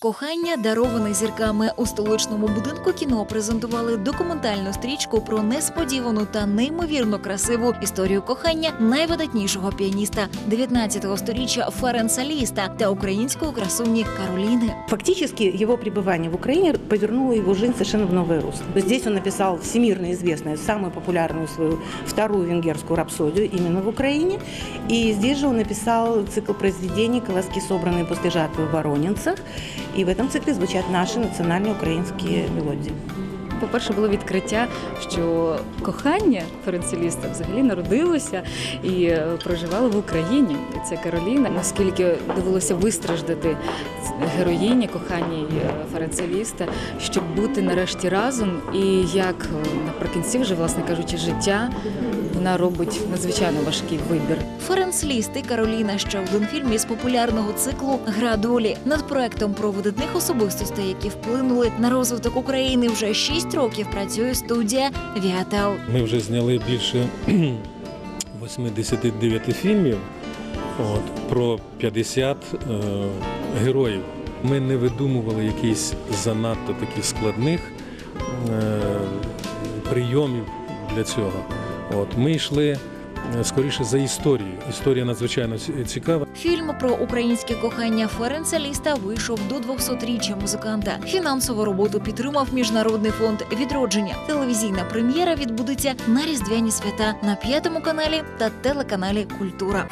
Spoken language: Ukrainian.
Кохання дароване зірками у столичному будинку кіно презентували документальну стрічку про несподівану та неймовірно красиву історію кохання найвидатнішого піаніста 19-го сторіччя Ференса Ліста та української красуні Кароліни. Фактически его пребывание в Украине повернуло его жизнь совершенно в новое русло. Здесь он написал всемирно известную, самую популярную свою вторую венгерскую рапсодию именно в Украине. И здесь же он написал цикл произведений «Колоски, собранные после жатвы в Воронинцах». И в этом цикле звучат наши национальные украинские мелодии. По-перше, було відкриття, що кохання Ференцеліста взагалі народилося і е, проживало в Україні. І Це Кароліна. Наскільки довелося вистраждати героїні коханій е, Ференцеліста, щоб бути нарешті разом, і як е, наприкінці, вже власне кажучи, життя вона робить надзвичайно важкий вибір. Ференс Ліст і Кароліна ще один фільм із популярного циклу Гра долі над проектом про видатних особистостей, які вплинули на розвиток України. Вже шість років працює студія Віател. Ми вже зняли більше 89 фільмів от, про 50 е, героїв. Ми не видумували якісь занадто таких складних е, прийомів для цього. От, ми йшли е, скоріше за історію. Історія надзвичайно цікава. Фільм про українське кохання Ференса Ліста вийшов до 200-річчя музиканта. Фінансову роботу підтримав міжнародний фонд відродження. Телевізійна прем'єра відбудеться на різдвяні свята на п'ятому каналі та телеканалі Культура.